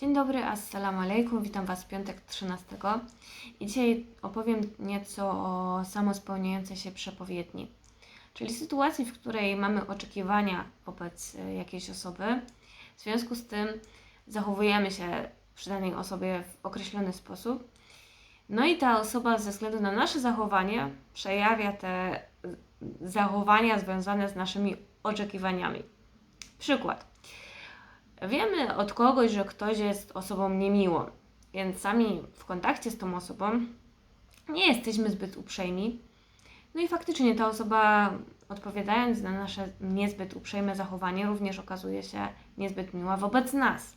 Dzień dobry, assalamu alaikum, witam Was w piątek 13. I dzisiaj opowiem nieco o samospełniającej się przepowiedni, czyli sytuacji, w której mamy oczekiwania wobec e, jakiejś osoby, w związku z tym zachowujemy się przy danej osobie w określony sposób, no i ta osoba ze względu na nasze zachowanie przejawia te zachowania związane z naszymi oczekiwaniami. Przykład. Wiemy od kogoś, że ktoś jest osobą niemiłą, więc sami w kontakcie z tą osobą nie jesteśmy zbyt uprzejmi. No i faktycznie ta osoba, odpowiadając na nasze niezbyt uprzejme zachowanie, również okazuje się niezbyt miła wobec nas.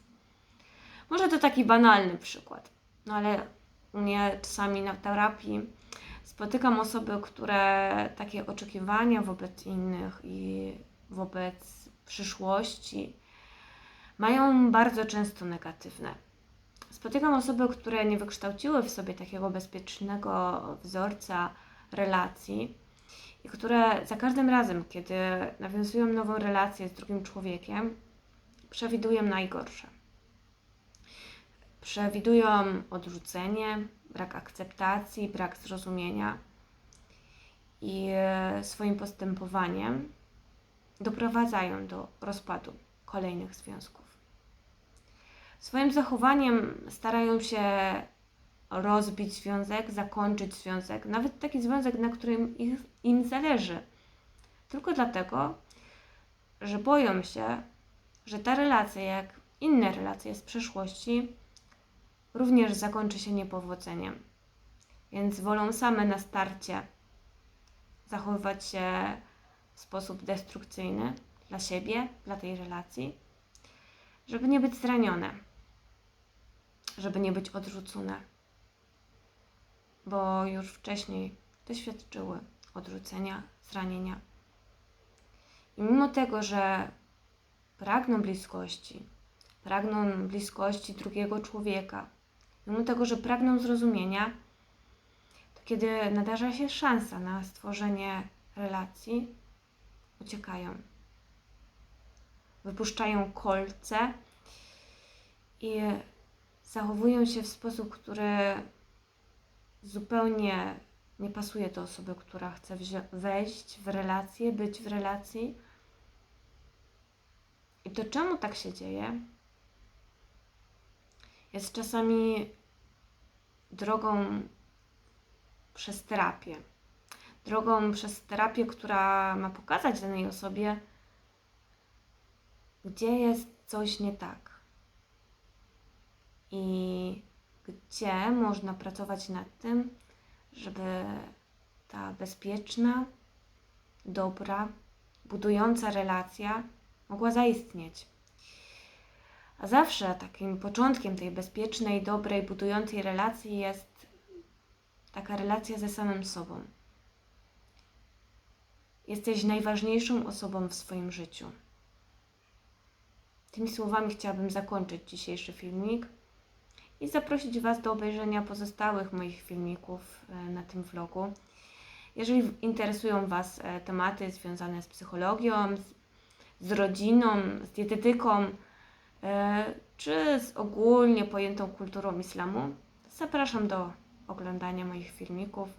Może to taki banalny przykład, no ale u mnie czasami na terapii spotykam osoby, które takie oczekiwania wobec innych i wobec przyszłości mają bardzo często negatywne. Spotykam osoby, które nie wykształciły w sobie takiego bezpiecznego wzorca relacji i które za każdym razem, kiedy nawiązują nową relację z drugim człowiekiem, przewidują najgorsze. Przewidują odrzucenie, brak akceptacji, brak zrozumienia i swoim postępowaniem doprowadzają do rozpadu kolejnych związków. Swoim zachowaniem starają się rozbić związek, zakończyć związek, nawet taki związek, na którym ich, im zależy. Tylko dlatego, że boją się, że ta relacja, jak inne relacje z przeszłości, również zakończy się niepowodzeniem. Więc wolą same na starcie zachowywać się w sposób destrukcyjny dla siebie, dla tej relacji, żeby nie być zranione żeby nie być odrzucone, bo już wcześniej doświadczyły odrzucenia, zranienia. I mimo tego, że pragną bliskości, pragną bliskości drugiego człowieka, mimo tego, że pragną zrozumienia, to kiedy nadarza się szansa na stworzenie relacji, uciekają. Wypuszczają kolce i zachowują się w sposób, który zupełnie nie pasuje do osoby, która chce wejść w relację, być w relacji. I to czemu tak się dzieje? Jest czasami drogą przez terapię. Drogą przez terapię, która ma pokazać danej osobie, gdzie jest coś nie tak i gdzie można pracować nad tym, żeby ta bezpieczna, dobra, budująca relacja mogła zaistnieć. A zawsze takim początkiem tej bezpiecznej, dobrej, budującej relacji jest taka relacja ze samym sobą. Jesteś najważniejszą osobą w swoim życiu. Tymi słowami chciałabym zakończyć dzisiejszy filmik i zaprosić Was do obejrzenia pozostałych moich filmików e, na tym vlogu. Jeżeli interesują Was e, tematy związane z psychologią, z, rodziną, z dietetyką, e, czy z ogólnie pojętą kulturą islamu, zapraszam do oglądania moich filmików,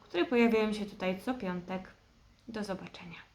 które pojawiają się tutaj co piątek. Do zobaczenia.